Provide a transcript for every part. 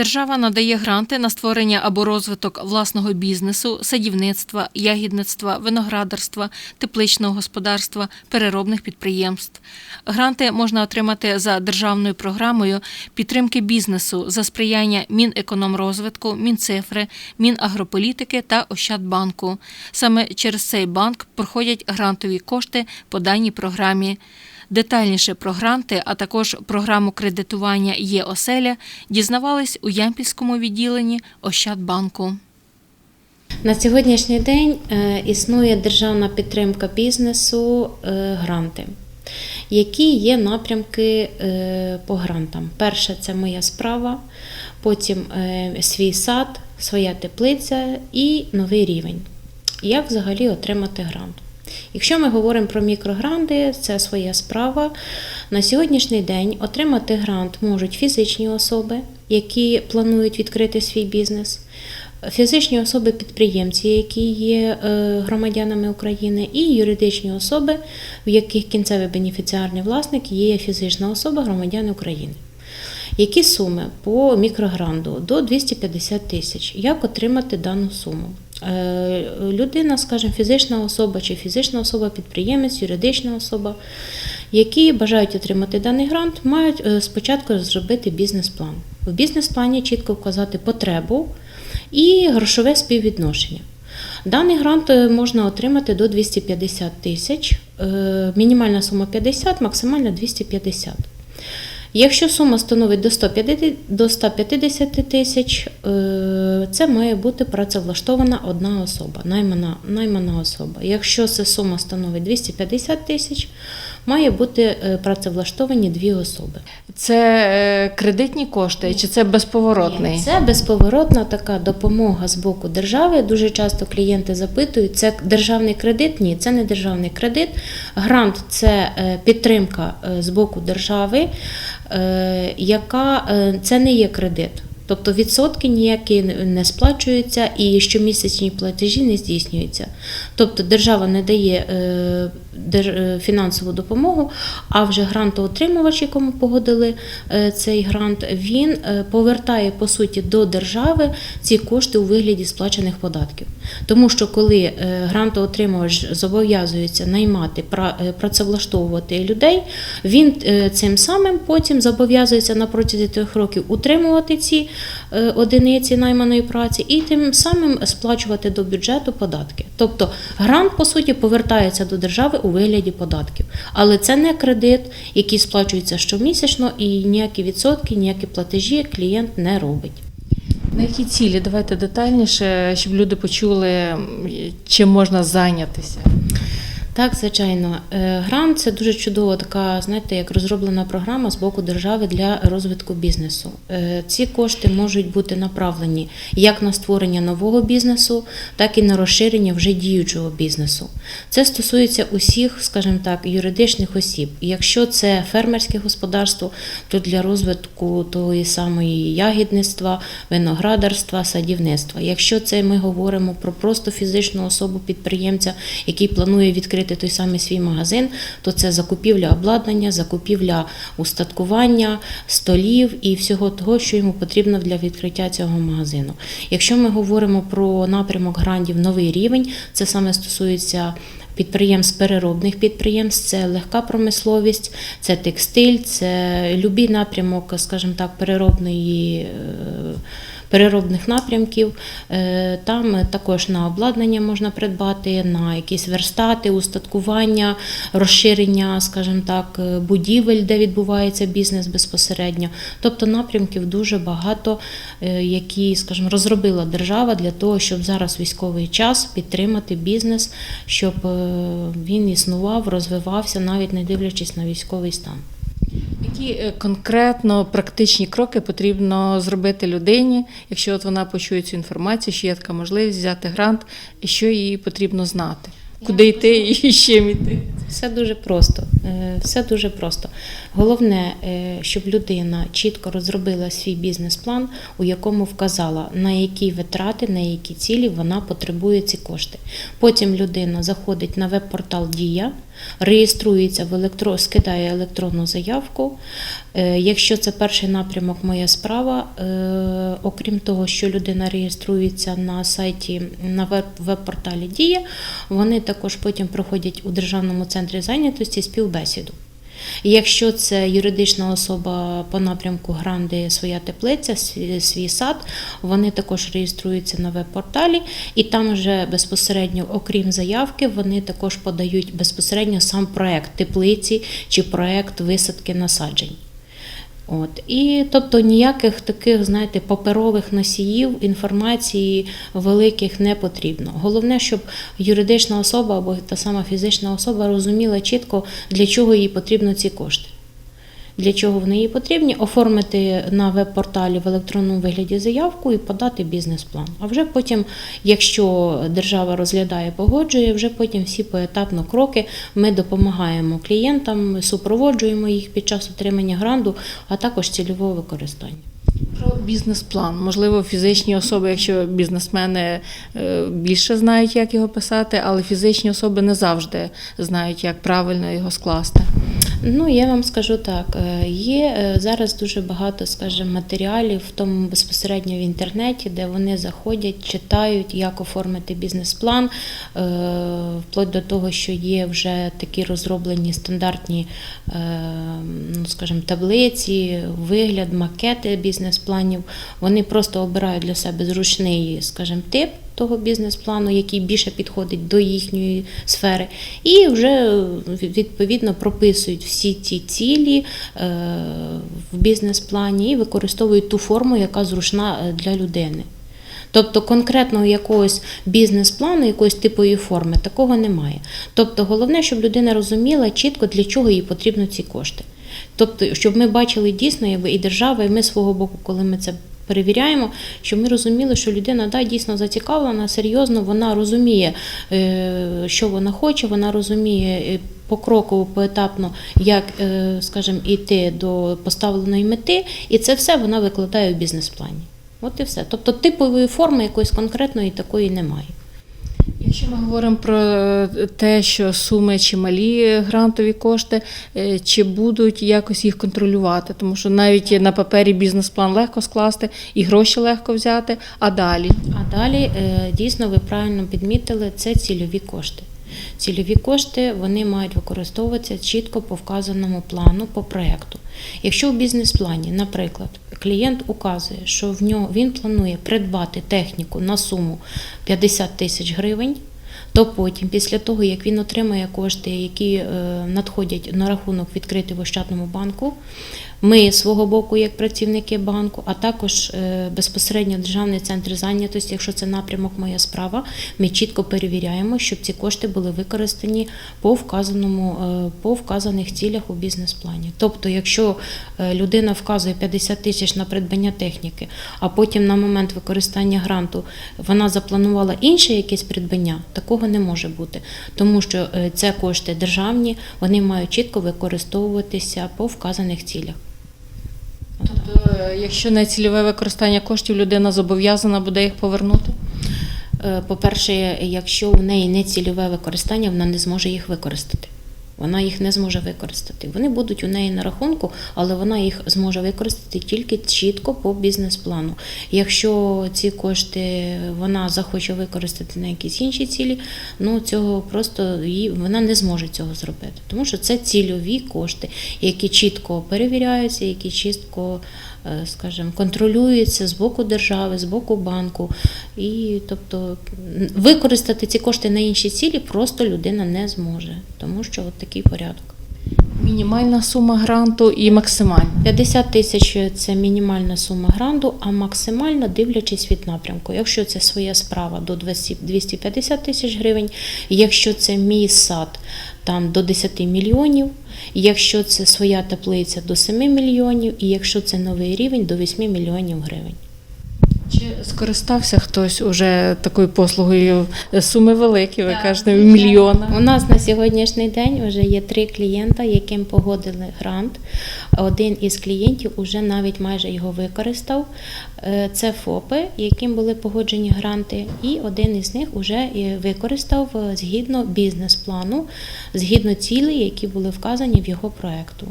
Держава надає гранти на створення або розвиток власного бізнесу, садівництва, ягідництва, виноградарства, тепличного господарства, переробних підприємств. Гранти можна отримати за державною програмою підтримки бізнесу за сприяння Мінекономрозвитку, Мінцифри, Мінагрополітики та Ощадбанку. Саме через цей банк проходять грантові кошти по даній програмі. Детальніше про гранти, а також програму кредитування є оселя, дізнавались у Ямпільському відділенні Ощадбанку. На сьогоднішній день е, існує державна підтримка бізнесу е, гранти. Які є напрямки е, по грантам? Перше це моя справа, потім свій сад, своя теплиця і новий рівень. Як взагалі отримати грант? Якщо ми говоримо про мікрогранти, це своя справа. На сьогоднішній день отримати грант можуть фізичні особи, які планують відкрити свій бізнес, фізичні особи-підприємці, які є е, громадянами України, і юридичні особи, в яких кінцевий бенефіціарний власник є фізична особа громадян України. Які суми по мікрогранду до 250 тисяч? Як отримати дану суму? Е, Людина, скажімо, фізична особа чи фізична особа, підприємець, юридична особа, які бажають отримати даний грант, мають е, спочатку зробити бізнес-план. В бізнес-плані чітко вказати потребу і грошове співвідношення. Даний грант е, можна отримати до 250 тисяч, мінімальна сума 50, максимальна 250. Якщо сума становить до 150 до 150 тисяч, е, це має бути працевлаштована одна особа, наймана, наймана особа. Якщо ця сума становить 250 тисяч, має бути е, працевлаштовані дві особи. Це е, кредитні кошти чи це безповоротний? Це безповоротна така допомога з боку держави. Дуже часто клієнти запитують, це державний кредит? Ні, це не державний кредит. Грант це підтримка з боку держави, яка е, це не є кредит. Тобто відсотки ніякі не сплачуються і щомісячні платежі не здійснюються. Тобто держава не дає е, е, фінансову допомогу, а вже грантоотримувач, якому погодили е, цей грант, він повертає по суті до держави ці кошти у вигляді сплачених податків. Тому що коли грантоотримувач зобов'язується наймати пра- працевлаштовувати людей, він цим самим потім зобов'язується на протязі трьох років утримувати ці одиниці найманої праці і тим самим сплачувати до бюджету податки. Тобто грант по суті повертається до держави у вигляді податків, але це не кредит, який сплачується щомісячно, і ніякі відсотки, ніякі платежі клієнт не робить. На які цілі? Давайте детальніше, щоб люди почули, чим можна зайнятися. Так, звичайно, Е, грант це дуже чудова така, знаєте, як розроблена програма з боку держави для розвитку бізнесу. Е, Ці кошти можуть бути направлені як на створення нового бізнесу, так і на розширення вже діючого бізнесу. Це стосується усіх, скажімо так, юридичних осіб. Якщо це фермерське господарство, то для розвитку тої самої ягідництва, виноградарства, садівництва. Якщо це ми говоримо про просто фізичну особу підприємця, який планує відкрити той самий свій магазин, то це закупівля обладнання, закупівля устаткування, столів і всього того, що йому потрібно для відкриття цього магазину. Якщо ми говоримо про напрямок грантів новий рівень, це саме стосується. Підприємств, переробних підприємств, це легка промисловість, це текстиль, це любий напрямок, скажімо так, переробної. Переробних напрямків Е, там також на обладнання можна придбати, на якісь верстати, устаткування, розширення, скажімо так, е, будівель, де відбувається бізнес безпосередньо. Тобто напрямків дуже багато, е, які, скажімо, розробила держава для того, щоб зараз військовий час підтримати бізнес, щоб він існував, розвивався, навіть не дивлячись на військовий стан. Які е, конкретно практичні кроки потрібно зробити людині, якщо от вона почує цю інформацію, що є така можливість взяти грант, і що їй потрібно знати, куди йти і з чим йти? Все дуже просто. Е, Все дуже просто. Головне, е, щоб людина чітко розробила свій бізнес-план, у якому вказала, на які витрати, на які цілі вона потребує ці кошти. Потім людина заходить на веб-портал Дія, реєструється в електро... скидає електронну заявку. Е, Якщо це перший напрямок Моя справа, е, окрім того, що людина реєструється на сайті на веб-порталі Дія, вони також потім проходять у Державному центрі зайнятості співбесіду. Якщо це юридична особа по напрямку гранди своя теплиця, свій сад, вони також реєструються на веб-порталі, і там вже безпосередньо, окрім заявки, вони також подають безпосередньо сам проект теплиці чи проект висадки насаджень. От і тобто ніяких таких, знаєте, паперових носіїв інформації великих не потрібно. Головне, щоб юридична особа або та сама фізична особа розуміла чітко, для чого їй потрібно ці кошти. Для чого вони їй потрібні, оформити на веб-порталі в електронному вигляді заявку і подати бізнес-план. А вже потім, якщо держава розглядає, погоджує, вже потім всі поетапно кроки ми допомагаємо клієнтам, супроводжуємо їх під час отримання гранту, а також цільового використання. Про бізнес-план. Можливо, фізичні особи, якщо бізнесмени е, більше знають, як його писати, але фізичні особи не завжди знають, як правильно його скласти. Ну, я вам скажу так: е, є е, зараз дуже багато, скажімо, матеріалів, в тому безпосередньо в інтернеті, де вони заходять, читають, як оформити бізнес-план, е, вплоть до того, що є вже такі розроблені стандартні, ну, скажімо, таблиці, вигляд, макети бізнес-планів. Вони просто обирають для себе зручний, скажімо, тип того бізнес-плану, який більше підходить до їхньої сфери, і вже відповідно прописують всі ті цілі е, в бізнес-плані і використовують ту форму, яка зручна е, для людини. Тобто конкретного якогось бізнес-плану, якоїсь типової форми, такого немає. Тобто головне, щоб людина розуміла чітко, для чого їй потрібно ці кошти. Тобто, щоб ми бачили дійсно, і держава, і ми свого боку, коли ми це перевіряємо, щоб ми розуміли, що людина да, дійсно зацікавлена, серйозно, вона розуміє, е, що вона хоче, вона розуміє по покроково, поетапно, як, е, скажімо, йти до поставленої мети, і це все вона викладає в бізнес-плані. От і все. Тобто типової форми якоїсь конкретної такої немає. Якщо ми говоримо про е, те, що суми чималі грантові кошти, е, чи будуть якось їх контролювати, тому що навіть на папері бізнес-план легко скласти і гроші легко взяти, а далі. А далі е, дійсно ви правильно підмітили, це цільові кошти. Цільові кошти вони мають використовуватися чітко по вказаному плану по проекту. Якщо в бізнес-плані, наприклад, клієнт указує, що в нього він планує придбати техніку на суму 50 тисяч гривень, то потім, після того, як він отримає кошти, які е, надходять на рахунок відкритий в Ощадному банку, ми свого боку, як працівники банку, а також е, безпосередньо Державний центр зайнятості, якщо це напрямок моя справа, ми чітко перевіряємо, щоб ці кошти були використані по вказаному е, по вказаних цілях у бізнес-плані. Тобто, якщо е, людина вказує 50 тисяч на придбання техніки, а потім на момент використання гранту вона запланувала інше якесь придбання, такого не може бути, тому що це кошти державні, вони мають чітко використовуватися по вказаних цілях. Тобто, е, якщо не цільове використання коштів, людина зобов'язана буде їх повернути. Е, По-перше, якщо у неї не цільове використання, вона не зможе їх використати. Вона їх не зможе використати. Вони будуть у неї на рахунку, але вона їх зможе використати тільки чітко по бізнес-плану. Якщо ці кошти вона захоче використати на якісь інші цілі, ну цього просто її вона не зможе цього зробити, тому що це цільові кошти, які чітко перевіряються, які чітко, скажімо, контролюються з боку держави, з боку банку. І тобто використати ці кошти на інші цілі просто людина не зможе, тому що от такий порядок. Мінімальна сума гранту і максимальна. 50 тисяч це мінімальна сума гранту, а максимально дивлячись від напрямку. Якщо це своя справа до 200 250 тисяч гривень, якщо це мій сад там до 10 мільйонів, якщо це своя теплиця до 7 мільйонів, і якщо це новий рівень до 8 мільйонів гривень. Чи скористався хтось уже такою послугою? Суми великі, ви кажете, в мільйонах. У нас на сьогоднішній день вже є три клієнта, яким погодили грант. Один із клієнтів вже навіть майже його використав. Е, Це ФОПи, яким були погоджені гранти, і один із них вже використав е, згідно бізнес-плану, згідно цілей, які були вказані в його проекту.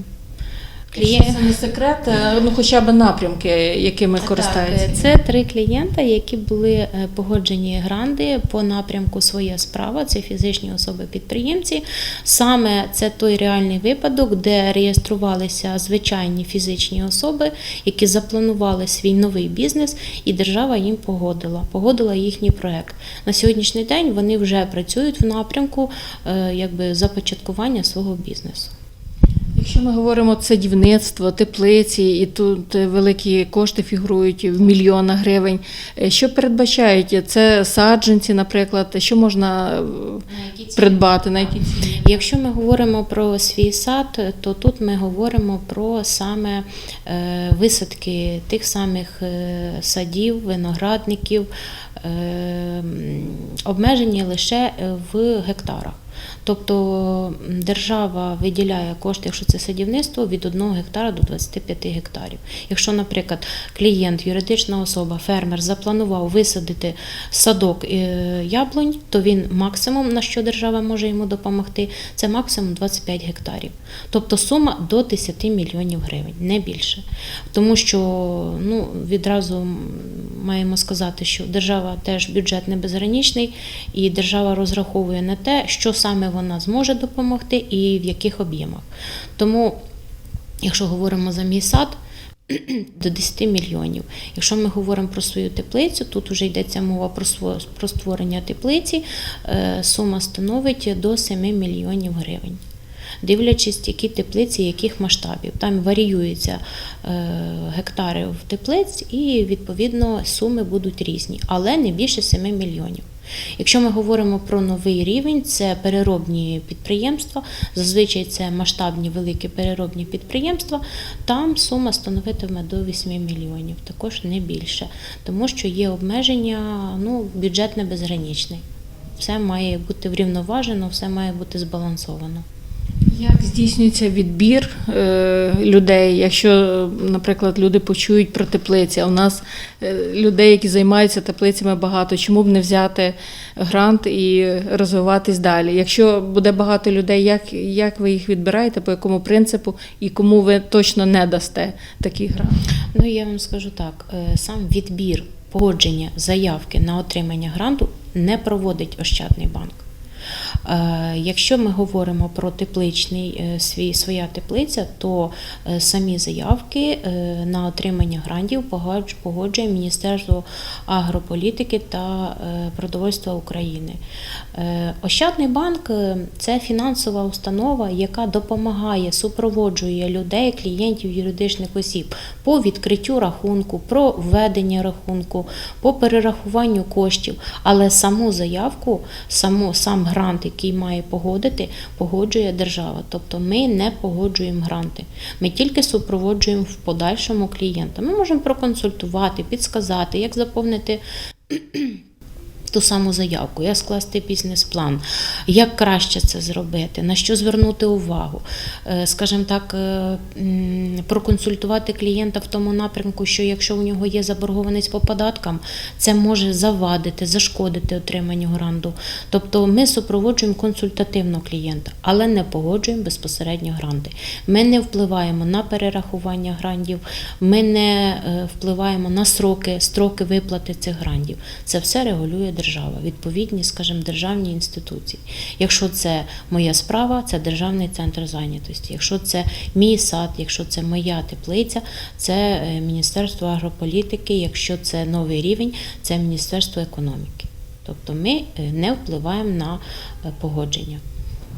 Якщо це не секрет, е, ну хоча б напрямки, якими користаються. Так, це три клієнта, які були е, погоджені гранди по напрямку Своя справа. Це фізичні особи-підприємці. Саме це той реальний випадок, де реєструвалися звичайні фізичні особи, які запланували свій новий бізнес, і держава їм погодила, погодила їхній проект. На сьогоднішній день вони вже працюють в напрямку е, якби започаткування свого бізнесу. Якщо ми говоримо садівництво, теплиці, і тут е, великі кошти фігурують в мільйонах гривень. е, Що передбачають? Це саджанці, наприклад, що можна е, придбати, на які ціни? Якщо ми говоримо про свій сад, то тут ми говоримо про саме висадки тих самих садів, виноградників, обмежені лише в гектарах. Тобто держава виділяє кошти, якщо це садівництво, від 1 гектара до 25 гектарів. Якщо, наприклад, клієнт, юридична особа, фермер запланував висадити садок е, яблунь, то він максимум, на що держава може йому допомогти, це максимум 25 гектарів. Тобто сума до 10 мільйонів гривень, не більше. Тому що ну, відразу маємо сказати, що держава теж бюджет не безграничний, і держава розраховує на те, що саме вона зможе допомогти і в яких об'ємах. Тому, якщо говоримо за мій сад, до 10 мільйонів. Якщо ми говоримо про свою теплицю, тут вже йдеться мова про створення теплиці, е, сума становить до 7 мільйонів гривень. Дивлячись, які теплиці, яких масштабів. Там варіюються е, гектари в теплиць, і відповідно суми будуть різні, але не більше 7 мільйонів. Якщо ми говоримо про новий рівень, це переробні підприємства, зазвичай це масштабні великі переробні підприємства, там сума становитиме до 8 мільйонів, також не більше, тому що є обмеження, ну, бюджет не безграничний. Все має бути врівноважено, все має бути збалансовано. Як здійснюється відбір е, людей, якщо, наприклад, люди почують про теплиці, а у нас е, людей, які займаються теплицями, багато, чому б не взяти грант і розвиватись далі? Якщо буде багато людей, як, як ви їх відбираєте, по якому принципу і кому ви точно не дасте такий грант? Ну, я вам скажу так: е, сам відбір погодження заявки на отримання гранту не проводить Ощадний банк. Е, Якщо ми говоримо про тепличний е, свій своя теплиця, то е, самі заявки на отримання грантів погоджує Міністерство агрополітики та продовольства України. Ощадний банк це фінансова установа, яка допомагає, супроводжує людей, клієнтів, юридичних осіб по відкриттю рахунку, про введення рахунку, по перерахуванню коштів. Але саму заявку, саму, сам грант, який має погодити, погоджує держава. Тобто ми не погоджуємо гранти. Ми тільки супроводжуємо в подальшому клієнта. Ми можемо проконсультувати, підсказати, як заповнити ту саму заявку, як скласти бізнес-план, як краще це зробити, на що звернути увагу, Е, скажімо так, е, проконсультувати клієнта в тому напрямку, що якщо у нього є заборгованість по податкам, це може завадити, зашкодити отриманню гранту. Тобто ми супроводжуємо консультативно клієнта, але не погоджуємо безпосередньо гранти. Ми не впливаємо на перерахування грантів, ми не е, впливаємо на сроки, строки виплати цих грантів. Це все регулює держава, відповідні, скажімо, державні інституції. Якщо це моя справа, це державний центр зайнятості. Якщо це мій сад, якщо це моя теплиця, це е, Міністерство агрополітики. Якщо це новий рівень, це Міністерство економіки. Тобто ми е, не впливаємо на е, погодження.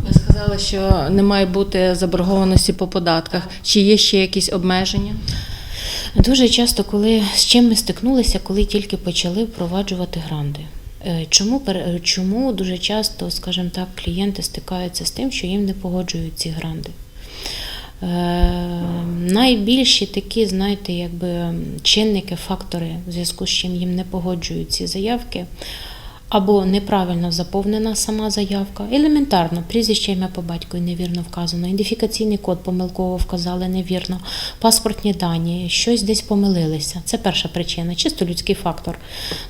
Ви сказали, що не має бути заборгованості по податках. Чи є ще якісь обмеження? Дуже часто, коли з чим ми стикнулися, коли тільки почали впроваджувати гранти. Е, Чому, чому дуже часто, скажімо так, клієнти стикаються з тим, що їм не погоджують ці гранди? Е, найбільші такі, знаєте, якби чинники, фактори, в зв'язку з чим їм не погоджують ці заявки. Або неправильно заповнена сама заявка, елементарно, прізвище ім'я по батькові невірно вказано, ідентифікаційний код помилково вказали невірно, паспортні дані, щось десь помилилися. Це перша причина, чисто людський фактор.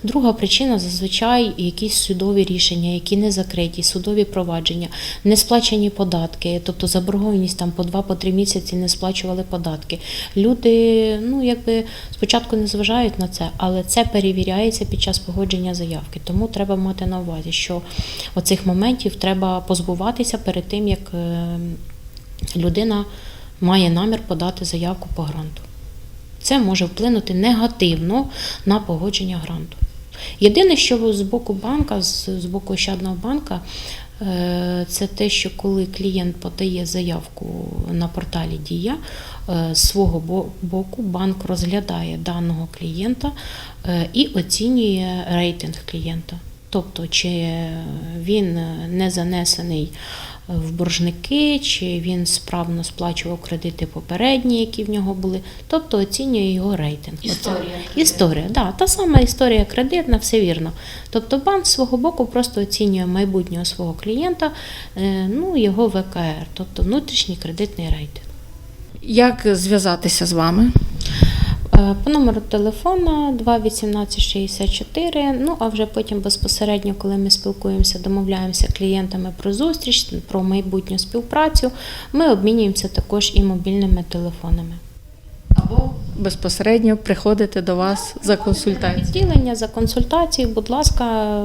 Друга причина зазвичай якісь судові рішення, які не закриті, судові провадження, не сплачені податки, тобто заборгованість там по два, по три місяці не сплачували податки. Люди, ну якби спочатку не зважають на це, але це перевіряється під час погодження заявки. Тому треба мати на увазі, що оцих моментів треба позбуватися перед тим, як е, людина має намір подати заявку по гранту. Це може вплинути негативно на погодження гранту. Єдине, що з боку банка, з, боку Ощадного банка, е, це те, що коли клієнт подає заявку на порталі Дія, е, з свого боку банк розглядає даного клієнта і оцінює рейтинг клієнта. Тобто, чи він не занесений в боржники, чи він справно сплачував кредити попередні, які в нього були. Тобто оцінює його рейтинг. Оце- Історія, да, та сама історія кредитна, все вірно. Тобто банк з свого боку просто оцінює майбутнього свого клієнта, е, ну, його ВКР, тобто внутрішній кредитний рейтинг. Як зв'язатися з вами? Е, По номеру телефона 21864, ну а вже потім безпосередньо, коли ми спілкуємося, домовляємося клієнтами про зустріч, про майбутню співпрацю, ми обмінюємося також і мобільними телефонами. Або безпосередньо приходити до вас за консультацією. Відділення за консультацією, будь ласка,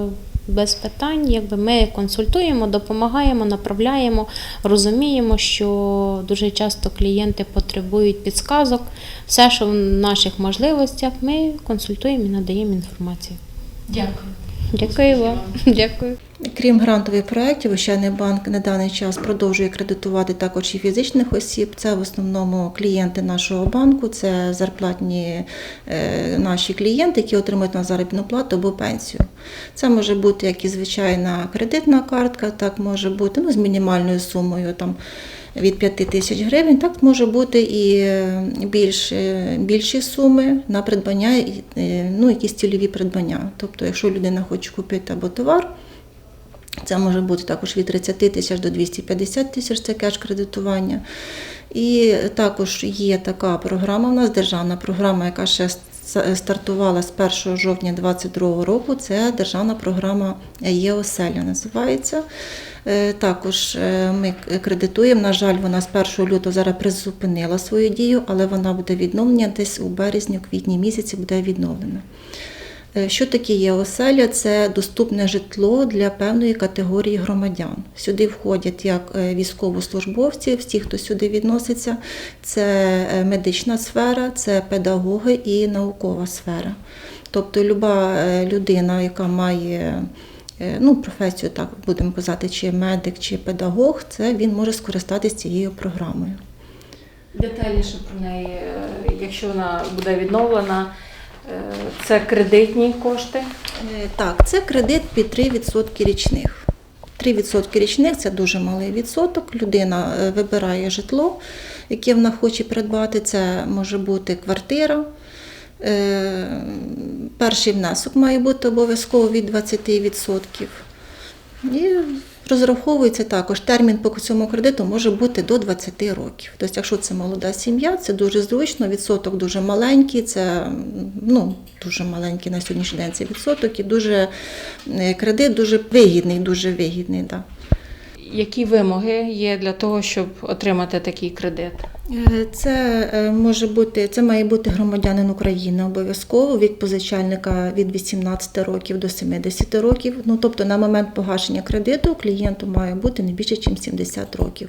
без питань. Якби ми консультуємо, допомагаємо, направляємо, розуміємо, що дуже часто клієнти потребують підсказок. Все, що в наших можливостях, ми консультуємо і надаємо інформацію. Дякую. Дякую вам. Дякую. Крім грантових проєктів, Ощадний банк на даний час продовжує кредитувати також і фізичних осіб. Це в основному клієнти нашого банку, це зарплатні е, наші клієнти, які отримують на заробітну плату або пенсію. Це може бути як і звичайна кредитна картка, так може бути ну, з мінімальною сумою там, від 5 тисяч гривень, так може бути і е, більш, е, більші суми на придбання, е, ну, якісь цільові придбання. Тобто, якщо людина хоче купити або товар, це може бути також від 30 тисяч до 250 тисяч, це кеш-кредитування. І також є така програма у нас, державна програма, яка ще стартувала з 1 жовтня 2022 року. Це державна програма ЄОСЕЛЯ називається. Е, Також е, ми кредитуємо. На жаль, вона з 1 лютого зараз призупинила свою дію, але вона буде відновлена десь у березні, квітні місяці буде відновлена. Е, Що таке є оселя? Це доступне житло для певної категорії громадян. Сюди входять як е, військовослужбовці, всі, хто сюди відноситься, це е, медична сфера, це педагоги і наукова сфера. Тобто люба людина, яка має ну, професію, так будемо казати, чи медик, чи педагог, це він може скористатися цією програмою. Детальніше про неї, якщо вона буде відновлена, це кредитні кошти. Е, Так, це кредит під 3% річних. 3% річних це дуже малий відсоток. Людина е, вибирає житло, яке вона хоче придбати. Це може бути квартира. Е, Перший внесок має бути обов'язково від 20%. І розраховується також термін по цьому кредиту може бути до 20 років. Тобто, якщо це молода сім'я, це дуже зручно, відсоток дуже маленький, це ну, дуже маленький на сьогоднішній день це відсоток і дуже е, кредит дуже вигідний, дуже вигідний. Да. Які вимоги є для того, щоб отримати такий кредит? Е, Це е, може бути, це має бути громадянин України обов'язково вік позичальника від 18 років до 70 років. Ну тобто на момент погашення кредиту клієнту має бути не більше, ніж 70 років.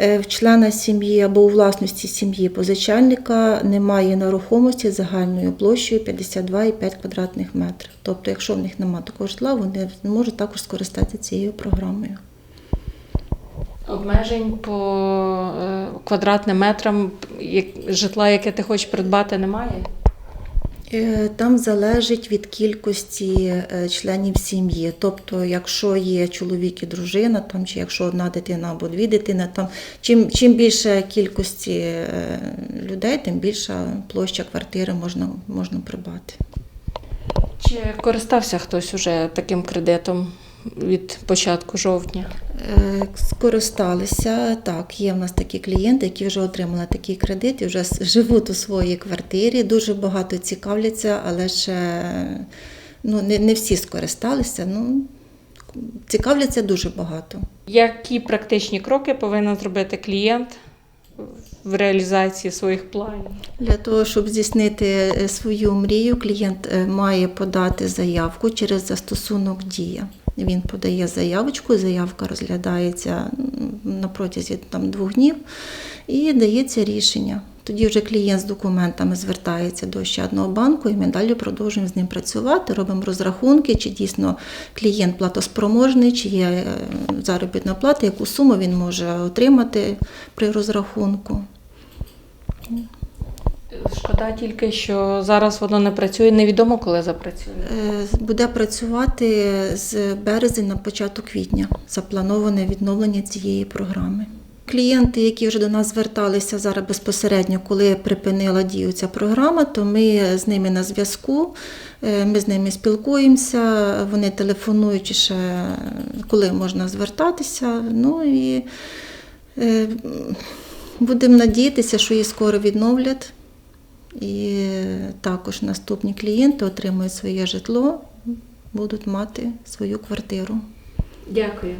Е, В члена сім'ї або у власності сім'ї позичальника немає нерухомості загальною площею 52,5 квадратних метрів. Тобто, якщо в них немає такого житла, вони можуть також скористатися цією програмою. Обмежень по е, квадратним метрам житла, яке ти хочеш придбати, немає? Е, Там залежить від кількості е, членів сім'ї. Тобто, якщо є чоловік і дружина, там, чи якщо одна дитина або дві дитини, там, чим, чим більше кількості людей, тим більша площа квартири можна, можна придбати. Чи користався хтось уже таким кредитом від початку жовтня? Е, Скористалися так. Є в нас такі клієнти, які вже отримали такий кредит і вже живуть у своїй квартирі. Дуже багато цікавляться, але ще ну, не, не всі скористалися. Ну, цікавляться дуже багато. Які практичні кроки повинен зробити клієнт в реалізації своїх планів? Для того, щоб здійснити е, свою мрію, клієнт е, має подати заявку через застосунок Дія. Він подає заявочку, заявка розглядається на протязі там, двох днів і дається рішення. Тоді вже клієнт з документами звертається до Ощадного банку, і ми далі продовжуємо з ним працювати, робимо розрахунки, чи дійсно клієнт платоспроможний, чи є е, заробітна плата, яку суму він може отримати при розрахунку. Шкода тільки, що зараз воно не працює. Невідомо, коли запрацює. Е, Буде працювати з березня на початок квітня. Заплановане відновлення цієї програми. Клієнти, які вже до нас зверталися зараз безпосередньо, коли припинила дію ця програма, то ми з ними на зв'язку, е, ми з ними спілкуємося, вони телефонують ще, коли можна звертатися. Ну і е, будемо надіятися, що її скоро відновлять. І також наступні клієнти отримують своє житло, будуть мати свою квартиру. Дякую.